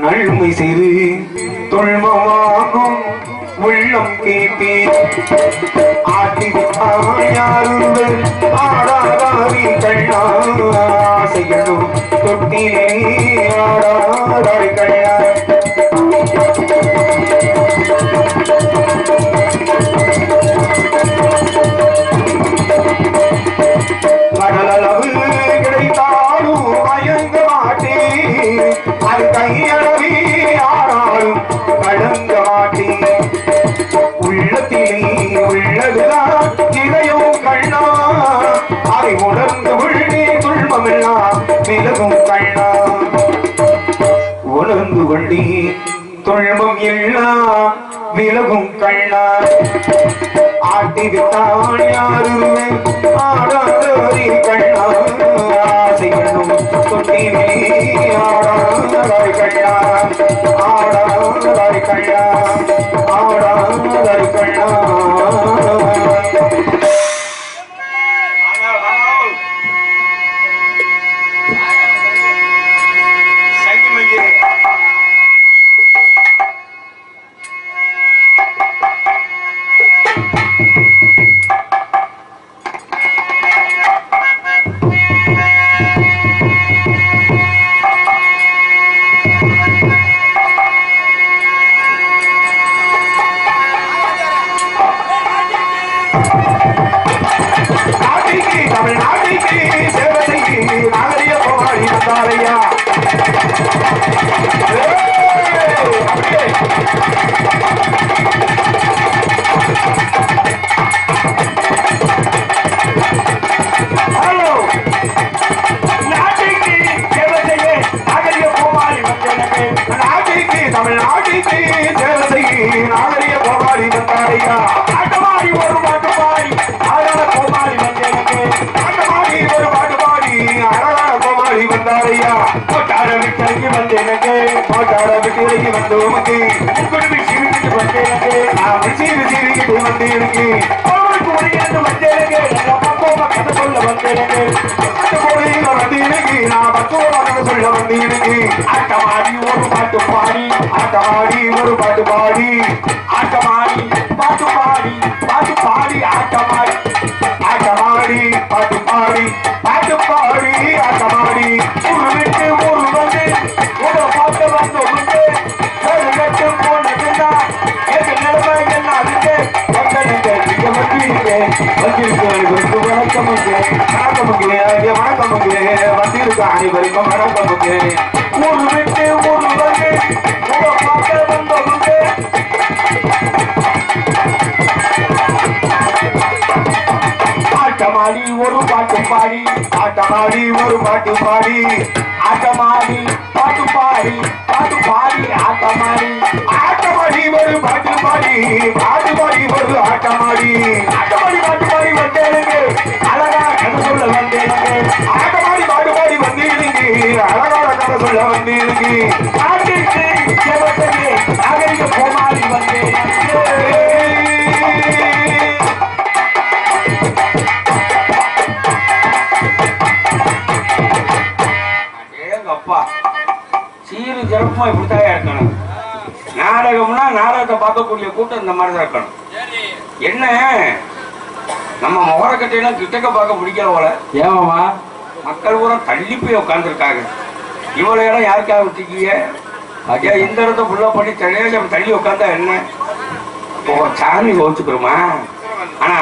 நன்மை செய்து தொல்மமாகும் உள்ளம் கேட்டே ஆட்டிவிட்டாயாருவர் ஆடாதாரி கண்ணாசைகளும் தொட்டிலே ஆடாதாரி கண்ணா கண்ணா விலகும் கண்ணா. ஆட்டி விட்டான் யாருமே ஆடாதே கண்ணா. ஆசைகளும் தொட்டிலே ஆடாதாய் கண்ணா. ஆடாதாய் கண்ணா ஆடாதாய் கண்ணா. போட்டார விட்டு வந்தோமக்கு குடும்பி சிரிக்கிட்டு வந்தேனக்கு நான் சீவி சீவிக்கிட்டு வந்தேனுக்கு அவருக்கு ஒளியிருந்து வந்தேனுக்கு நல்ல கதை சொல்ல வந்தேனுக்கு அந்த கோயில வந்தேனுக்கு நான் கதை சொல்ல வந்தேனுக்கு ஆட்டமாடி ஒரு பாட்டு பாடி ஆட்டமாடி ஒரு பாட்டு பாடி ஆட்டமாடி பாட்டு பாடி பாட்டு பாடி ஆட்டமாடி வந்தீங்க வந்திருக்கு வணக்கம் வணக்கம் வணக்கம் வந்திருக்க அனைவருக்கும் வணக்கம் ஊரு விட்டு ஊரு வந்து உங்களை பார்த்து ஆட்டமாடி ஒரு பாட்டு பாடி ஆட்டமாடி ஒரு பாட்டு பாடி ஆட்டமாடி பாட்டு பாடி பாட்டு பாடி ஆட்டமாடி ஆட்டமாடி ஒரு பாட்டு பாடி பாட்டு பாடி ஒரு ஆட்டமாடி. ஆட்டமாடி பாட்டு பாடி வந்தேனுங்க அழகா கதை சொல்ல வந்தேனுங்க. ஆட்டமாடி பாட்டு பாடி வந்தீங்க அழகான கதை சொல்ல வந்தீங்க நாட்டிற்கு கூட்டம் இந்த மாதிரி தான் இருக்கணும். என்ன? நம்ம முகரக்கட்டையெல்லாம் கிட்டக்க பார்க்க பிடிக்கல போல. ஏமாமா மக்கள் பூரா தள்ளி போய் உட்காந்துருக்காங்க இவ்வளோ இடம் யாருக்காக விட்டுக்கீங்க ஐயா இந்த இடத்த ஃபுல்லாக பண்ணி தனியாக தள்ளி உட்காந்தா என்ன? இப்போ ஒரு சாமி கோச்சுக்கிறோமா ஆனா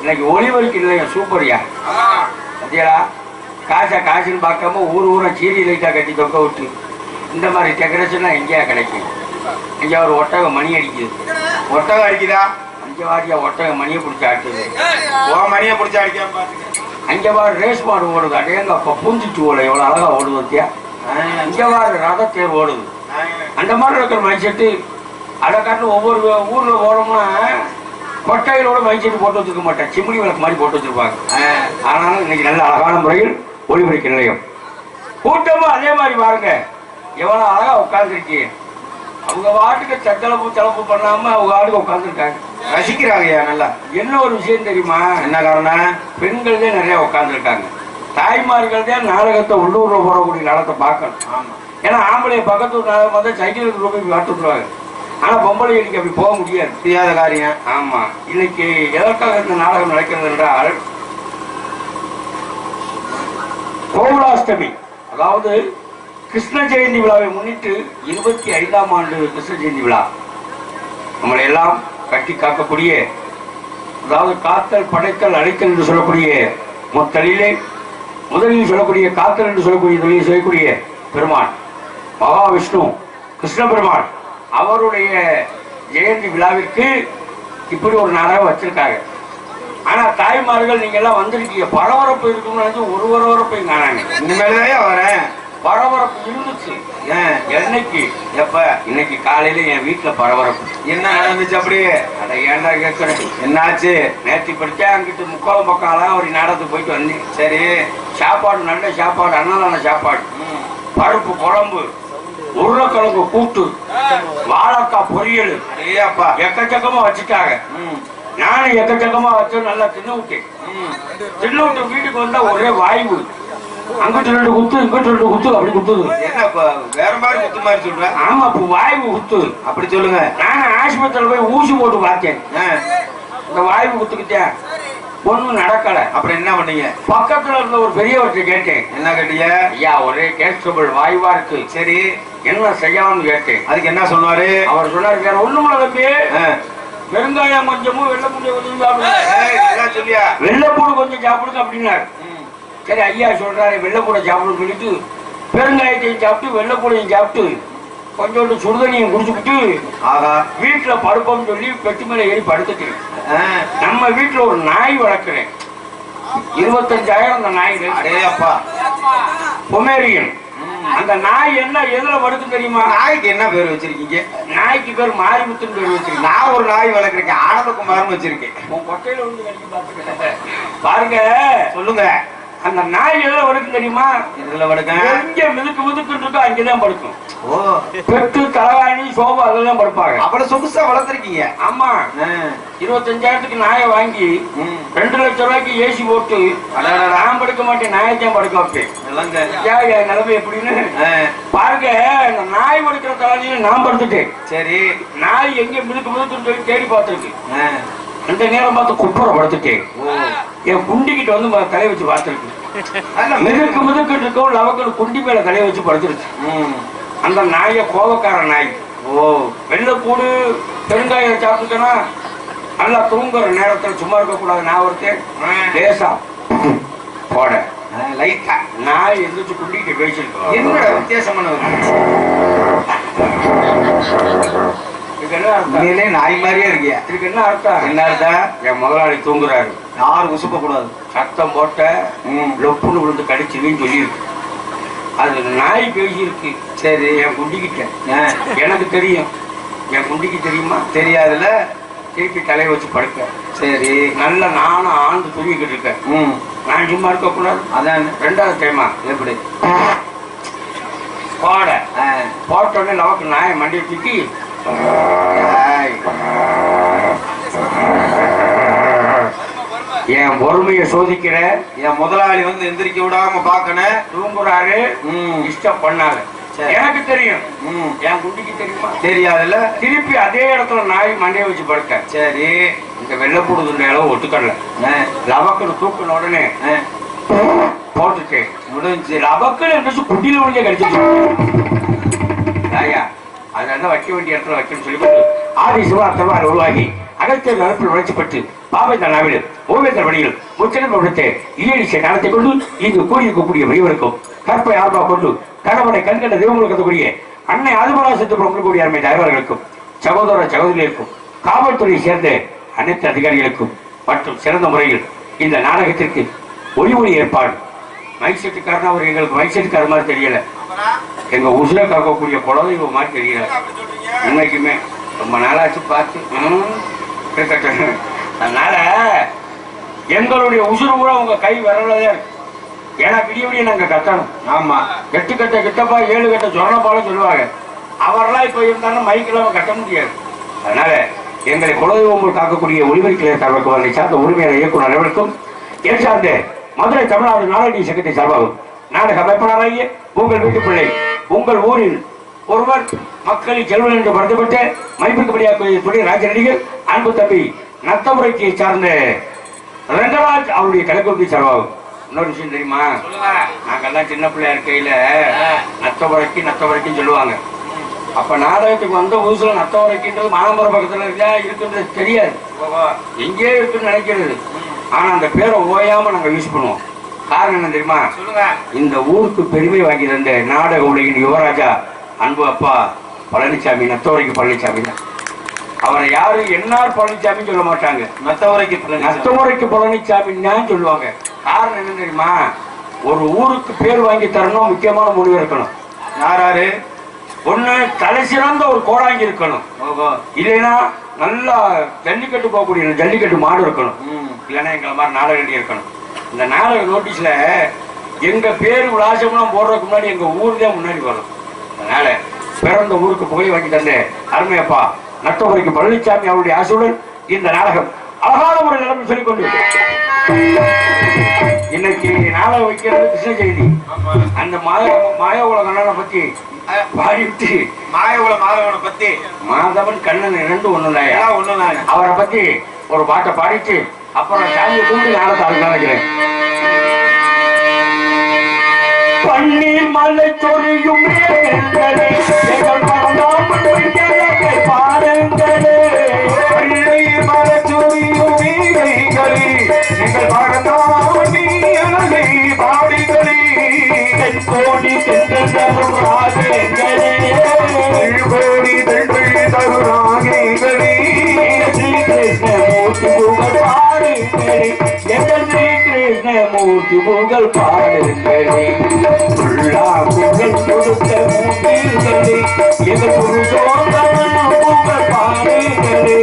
இன்னைக்கு ஒளிவருக்கு இல்லையா சூப்பர்யா. அதேடா காசை காசுன்னு பார்க்காம ஊர் ஊரா சீரி லைட்டாக கட்டி தொங்க விட்டு. இந்த மாதிரி டெக்கரேஷன்லாம் எங்கேயா கிடைக்கும்? இங்கே ஒரு ஒட்டகம் மணி அடிக்குது. ஒட்டகம் அடிக்குதா? அங்கே வாரியா ஒட்டகம் மணியை பிடிச்சி ஆட்டுது ஓ மணியை பிடிச்சி அடிக்காம பாத்துக்க. அங்கே வாரு ரேஸ் மாடு ஓடுது. அடேங்க அப்போ பூஞ்சிட்டு ஓடு. எவ்வளோ அழகா ஓடுது வத்தியா இங்கே வாரு ரத தேர் ஓடுது. அந்த மாதிரி இருக்கிற மைக் செட்டு அதை காட்டு ஒவ்வொரு ஊரில் ஓடோம்னா கொட்டைகளோட மைக் செட்டு போட்டு வச்சிருக்க மாட்டேன். சிம்னி விளக்கு மாதிரி போட்டு வச்சிருப்பாங்க. ஆனாலும் இன்னைக்கு நல்ல அழகான முறையில் ஒளிபரிக்க நிலையம். கூட்டமும் அதே மாதிரி பாருங்க. எவ்வளோ அழகா உட்காந்துருக்கீங்க அவங்க வாட்டுக்கு சச்சலப்பு தளப்பு பண்ணாம அவங்க வாட்டுக்கு உட்காந்துருக்காங்க ரசிக்கிறாங்கய்யா நல்லா. என்ன ஒரு விஷயம் தெரியுமா? என்ன காரணம் பெண்கள் தான் நிறைய உட்காந்துருக்காங்க தாய்மார்கள் தான் நாடகத்தை உள்ளூர்ல போறக்கூடிய நாடகத்தை பார்க்கணும். ஏன்னா ஆம்பளை பக்கத்து ஊர்ல வந்து சைக்கிள் எடுத்து போய் காட்டு விட்டுருவாங்க. ஆனா பொம்பளை இன்னைக்கு அப்படி போக முடியாது. தெரியாத காரியம். ஆமா. இன்னைக்கு எதற்காக இந்த நாடகம் நடக்கிறது என்றால் கோகுலாஷ்டமி. அதாவது கிருஷ்ண ஜெயந்தி விழாவை முன்னிட்டு இருபத்தி ஐந்தாம் ஆண்டு கிருஷ்ண ஜெயந்தி விழா. நம்மளை எல்லாம் கட்டி காக்கக்கூடிய அதாவது காத்தல் படைத்தல் அழைத்தல் என்று சொல்லக்கூடிய முத்தலிலே முதலில் சொல்லக்கூடிய காத்தல் என்று சொல்லக்கூடிய தொழில் செய்யக்கூடிய பெருமான் மகாவிஷ்ணு கிருஷ்ண பெருமான் அவருடைய ஜெயந்தி விழாவிற்கு இப்படி ஒரு நாளாக வச்சிருக்காங்க. ஆனால் தாய்மார்கள் நீங்கள்லாம் வந்திருக்கீங்க. பரபரப்பு இருக்கும்னு நினைச்சு ஒரு பரபரப்பையும் காணாங்க இனிமேல்தான் வரேன்? பரபரப்பு இருந்துச்சு. ஏன் என்னைக்கு? எப்ப? இன்னைக்கு காலையில என் வீட்டுல பரபரப்பு. என்ன நடந்துச்சு அப்படியே? அட ஏன்டா கேட்கிறேன் என்னாச்சு? நேற்று படிச்சா அங்கிட்டு முக்கால் பக்கம் ஒரு நாடகத்துக்கு போயிட்டு வந்தேன் சரி சாப்பாடு நல்ல சாப்பாடு அன்னதான சாப்பாடு. பருப்பு குழம்பு உருளைக்கிழங்கு கூட்டு வாழைக்காய் பொரியல். அப்பா எக்கச்சக்கமா வச்சுட்டாங்க. நானும் எக்கச்சக்கமா வச்சு நல்லா தின்னு விட்டேன். தின்னு விட்டு வீட்டுக்கு வந்தா ஒரே வாய்வு. அங்கிட்டு ரெண்டு குத்து இங்கிட்டு ரெண்டு குத்து அப்படி குத்துது. வேற மாதிரி குத்து மாதிரி சொல்ற? ஆமா இப்ப வாய்வு குத்து. அப்படி சொல்லுங்க. நானும் ஆஸ்பத்திரியில போய் ஊசி போட்டு பார்த்தேன். இந்த வாய்வு குத்துக்கிட்டேன் ஒண்ணும் நடக்கல. அப்புறம் என்ன பண்ணீங்க? பக்கத்துல இருந்த ஒரு பெரியவர்கிட்ட கேட்டேன். என்ன கேட்டீங்க? ஐயா ஒரே கேஸ்டபிள் வாய்வா இருக்கு. சரி. என்ன செய்யலாம்னு கேட்டேன். அதுக்கு என்ன சொன்னாரு? அவர் சொன்னார் வேற ஒண்ணுமில்ல தம்பி. வெறுங்காயம் கொஞ்சமும் வெள்ளைப்பூண்டு கொஞ்சம் சாப்பிடுங்க. வெள்ளைப்பூடு கொஞ்சம் சாப்பிடுங்க அப்படின்னாரு. சரி ஐயா சொல்றாரு வெள்ளைப்பூடை சாப்பிடுன்னு சொல்லிட்டு பெருங்காயத்தையும் சாப்பிட்டு வெள்ளைப்பூடையும் சாப்பிட்டு கொஞ்சோண்டு சுடுதண்ணியும் குடிச்சுக்கிட்டு வீட்டுல படுப்போம்னு சொல்லி பெட்டி மேல ஏறி படுத்துட்டு. நம்ம வீட்டுல ஒரு நாய் வளர்க்குறேன். இருபத்தஞ்சாயிரம் அந்த நாய் அடே அப்பா. பொமேரியன். அந்த நாய் என்ன எதுல படுக்கும் தெரியுமா? நாய்க்கு என்ன பேர் வச்சிருக்கீங்க? நாய்க்கு பேர் மாரிமுத்துன்னு பேர் வச்சிருக்கேன். நான் ஒரு நாய் வளர்க்குறேன். ஆனந்தகுமார்னு வச்சிருக்கேன். உன் கொட்டையில பாத்துக்க பாருங்க. சொல்லுங்க. அந்த நாய் எதுல படுக்கும் தெரியுமா? இதுல வடுங்க எங்க மிதுக்கு மிதுக்கு இருக்கோ அங்கதான் படுக்கும். ஓ. பெட்டு சோபா அதெல்லாம் படுப்பாங்க. அவ்வளவு சொகுசா வளர்த்துருக்கீங்க. ஆமா. இருபத்தஞ்சாயிரத்துக்கு நாயை வாங்கி. ரெண்டு லட்சம் ரூபாய்க்கு ஏசி போட்டு. நான் படுக்க மாட்டேன் நாயத்தான் படுக்க வைப்பேன் நிலைமை எப்படின்னு. பாருங்க இந்த நாய் படுக்கிற தலையில நான் படுத்துட்டேன். சரி. நாய் எங்க மிதுக்கு சொல்லி தேடி பார்த்துருக்கு. ஆ. அந்த நேரம் பார்த்து குப்புற படுத்துட்டேன். என் குண்டிக்கிட்ட வந்து தலையை வச்சு பார்த்துருக்கு. மிதுக்கு மிதுக்கு இருக்கும் லவக்கல் குண்டி மேல தலையை வச்சு படுத்துருச்சு. அந்த நாய கோபக்கார நாய். ஓ. வெள்ளைப்பூடு பெருங்காயம் சாப்பிட்டுட்டேன்னா நல்லா தூங்குற நேரத்துல சும்மா இருக்க கூடாது நான் ஒருத்தன். லேசா. போட. லைட்டா. நாய் எந்திரிச்சு குண்டிக்கிட்டு பேசிருக்கோம் என்னடா வித்தியாசமான உண்மையிலே நாய் மாதிரியே இருக்கியா. இதுக்கு என்ன அர்த்தம்? என்ன அர்த்தம்? என் முதலாளி தூங்குறாரு. யாரும் உசுப்ப கூடாது சத்தம் போட்ட. லொப்புன்னு விழுந்து கடிச்சுன்னு சொல்லியிருக்கு. அது நாய் பேசியிருக்கு. சரி. என் குண்டிக்கிட்ட. ஆ. எனக்கு தெரியும். என் குண்டிக்கு தெரியுமா? தெரியாதுல்ல. திருப்பி தலையை வச்சு படுக்க. சரி. நல்ல நானும் ஆண்டு தூங்கிக்கிட்டு இருக்கேன். ம். நான் சும்மா இருக்க கூடாது. அதான். ரெண்டாவது டைமா? எப்படி? போட. ஆ. போட்ட உடனே நமக்கு நாயை மண்டியை தூக்கி. என் பொறுமையை சோதிக்கிற? என் முதலாளி வந்து எந்திரிக்க விடாம பாக்கணும் தூங்குறாரு. இஷ்டம் பண்ணாரு. எனக்கு தெரியும். என் குண்டிக்கு தெரியுமா? தெரியாதுல்ல? திருப்பி அதே இடத்துல நாய் மண்டையை வச்சு படுக்க. சரி. இந்த வெள்ளப்பூடு துண்டை அளவு ஒத்துக்கல ஆ. லவக்குன்னு தூக்கின உடனே ஆ. போட்டுட்டு முடிஞ்சு. லவக்குன்னு குட்டியில முடிஞ்ச கடிச்சிட்டு ஐயா அதனால வைக்க வேண்டிய இடத்துல வைக்கணும்னு சொல்லி ஆதி சிவார்த்தவார் உருவாகி அகத்தியர் நலப்பில் வளர்ச்சிப்பட்டு பாவை நாவில் ஓவேந்தர் வழியில் முச்சனம் கொடுத்த இயலிசை நடத்தி கொண்டு இங்கு கூடியிருக்கக்கூடிய பெரியவருக்கும் கற்பை ஆர்வா கொண்டு கணவனை கண்கண்ட தெய்வங்கள் அன்னை ஆதிபராசத்து கூடிய அருமை தலைவர்களுக்கும் சகோதர சகோதரிகளுக்கும் காவல்துறையை சேர்ந்த அனைத்து அதிகாரிகளுக்கும் மற்றும் சிறந்த முறையில் இந்த நாடகத்திற்கு ஒளி ஒளி ஏற்பாடு. மைசெட்டுக்காரனா அவர் எங்களுக்கு மைக் மாதிரி தெரியல. எங்க உசுர காக்கக்கூடிய குலதெய்வம் மாதிரி தெரியல உண்மைக்குமே. ரொம்ப நாளாச்சு பார்த்து. அதனால எங்களுடைய உசுறு கூட உங்க கை வரலதான் இருக்கு. ஏன்னா விடிய விடிய நாங்க கத்தணும். ஆமா. எட்டு கட்ட கிட்டப்பா ஏழு கட்ட சொரணப்பாலும் சொல்லுவாங்க. அவரெல்லாம் இப்ப இருந்தாலும் மைக் இல்லாம கட்ட முடியாது. அதனால எங்களை குலதெய்வம் காக்கக்கூடிய ஒளிபரிக்கலை சார்பாக சார்ந்த உரிமையாளர் இயக்குனர் அனைவருக்கும் என் சார்ந்த மதுரை தமிழ்நாடு நாடக சங்கத்தை சார்பாகும் நாடக அமைப்பாளராகிய உங்கள் வீட்டு பிள்ளை உங்கள் ஊரில் ஒருவர் மக்களின் செல்வன் என்று படுத்தப்பட்டு மதிப்பிற்கும்படியாக ராஜ நடிகர் அன்பு தம்பி நத்தமுறைக்கு சார்ந்த ரங்கராஜ் அவருடைய கலைக்குழுக்கு செலவாகும் இன்னொரு விஷயம் தெரியுமா? நாங்கெல்லாம் சின்ன பிள்ளையா இருக்கையில நத்தவரைக்கு நத்தவரைக்கும் சொல்லுவாங்க. அப்ப நாடகத்துக்கு வந்த புதுசுல நத்தவரைக்குன்றது மானம்பரம் பக்கத்துல இருக்கா இருக்குன்றது தெரியாது. எங்கேயோ இருக்குன்னு நினைக்கிறது. ஆனா அந்த பேரை ஓயாம நாங்க யூஸ் பண்ணுவோம். காரணம் என்ன தெரியுமா? சொல்லுங்க. இந்த ஊருக்கு பெருமை வாங்கி தந்த நாடக உலகின் யுவராஜா அன்பு அப்பா பழனிசாமி நத்தவரைக்கு பழனிசாமி தான். அவரை யாரும் என்ஆர் பழனிசாமின்னு சொல்ல மாட்டாங்க. மத்தவரைக்கு நத்தமுறைக்கு பழனிசாமின்னு தான் சொல்லுவாங்க. காரணம் என்ன தெரியுமா? ஒரு ஊருக்கு பேர் வாங்கி தரணும் முக்கியமான முடிவு இருக்கணும் யாராரு ஒண்ணு தலை சிறந்த ஒரு கோடாங்கி இருக்கணும். இல்லைன்னா நல்லா ஜல்லிக்கட்டு போகக்கூடிய ஜல்லிக்கட்டு மாடு இருக்கணும். இல்லைன்னா எங்களை மாதிரி நாடக நடிகர் இருக்கணும். இந்த நாடக நோட்டீஸ்ல எங்க பேரு விலாசம்லாம் போடுறதுக்கு முன்னாடி எங்க ஊர் தான் முன்னாடி வரும் அதனால பிறந்த ஊருக்கு புகழ் வாங்கி தந்த அருமையப்பா நட்டபுரைக்கு பழனிசாமி அவருடைய ஆசையுடன் இந்த நாடகம் அழகான ஒரு நிலைமை சொல்லிக் கொண்டு இன்னைக்கு நாடகம் வைக்கிறது கிருஷ்ண ஜெயந்தி. அந்த மாய மாய உலகண்ணனை பத்தி பாடிவிட்டு மாயகுல மாதவனை பத்தி மாதவன் கண்ணன் இரண்டு எல்லாம் ஒண்ணுதாங்க அவரை பத்தி ஒரு பாட்டை பாடிட்டு அப்புறம் சாமியை கூப்பிட்டு நாளை தாழ்ந்து நினைக்கிறேன் பன்னீர் மலை சொரியும் எங்கள் பொய்யலகை பாருங்களே. கோடி தெங்கள் தருராகங்களே. ஸ்ரீ கிருஷ்ணமூர்த்தி உனக்கு புகழ் பாடுங்களே உள்ளா புகழ் கொடுக்க வேண்டியதே எது புகழ் பாடுங்களே